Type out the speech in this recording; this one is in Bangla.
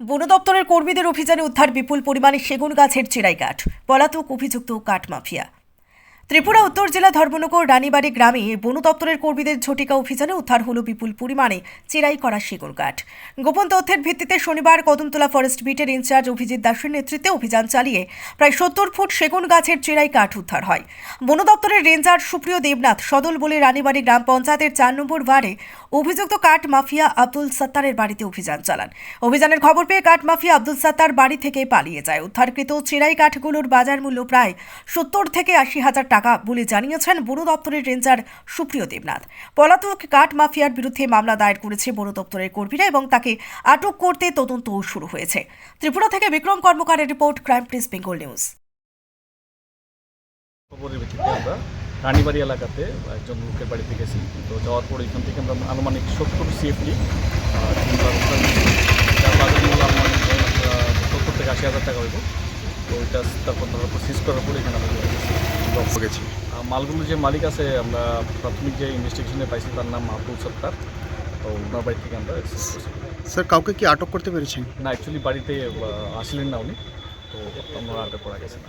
বন দপ্তরের কর্মীদের অভিযানে উদ্ধার বিপুল পরিমাণে সেগুন গাছের চিরাই কাঠ পলাতক অভিযুক্ত কাঠ মাফিয়া ত্রিপুরা, উত্তর জেলা, ধর্মনগর, রানীবাড়ি গ্রামে বন দপ্তরের কর্মীদের ঝটিকা অভিযানে উদ্ধার হল বিপুল পরিমাণে চিরাই করা সেগুন কাঠ। গোপন তথ্যের ভিত্তিতে শনিবার কদমতলা ফরেস্ট বিটের ইনচার্জ অভিজিৎ দাসের নেতৃত্বে অভিযান চালিয়ে প্রায় সত্তর ফুট সেগুন গাছের চিরাই কাঠ উদ্ধার হয়। বন দপ্তরের রেঞ্জার সুপ্রিয় দেবনাথ সদল বলে রানীবাড়ি গ্রাম পঞ্চায়েতের চার নম্বর ওয়ার্ডে অভিযুক্ত কাঠ মাফিয়া আব্দুল সাত্তারের বাড়িতে অভিযান চালান। অভিযানের খবর পেয়ে কাঠ মাফিয়া আব্দুল সাত্তার বাড়ি থেকে পালিয়ে যায়। উদ্ধারকৃত চিরাই কাঠগুলোর বাজার মূল্য প্রায় সত্তর থেকে আশি হাজার টাকা বলে জানিয়েছেন বন দপ্তরের রেঞ্জার সুপ্রিয় দেবনাথ। পলাতক কাঠ মাফিয়ার বিরুদ্ধে মামলা দায়ের করেছে বন দপ্তরের কর্মীরা এবং তাকে আটক করতে তদন্ত শুরু হয়েছে। ত্রিপুরা থেকে Bikram কর্মকারের report, crime press Bengal news. Ranibari এলাকাতে একজন লোকের বাড়িতে গেছি। তো যাওয়ার পর এখান থেকে আমরা আনুমানিক সত্তর সিএফটি সত্তর থেকে আশি হাজার টাকা হইব। তো ওইটা তারপর ধরার পর সিজ করার পর এখানে আমরা গেছি। মালগুলোর যে মালিক আছে আমরা প্রাথমিক যে ইনভেস্টিগেশনে পাইছি তার নাম আব্দুল সত্তার। তো ওনার বাড়ি থেকে আমরা স্যার কাউকে কি আটক করতে পেরেছেন? না অ্যাকচুয়ালি বাড়িতে আসলেন না উনি। তো আমরা আটক করা গেছে না।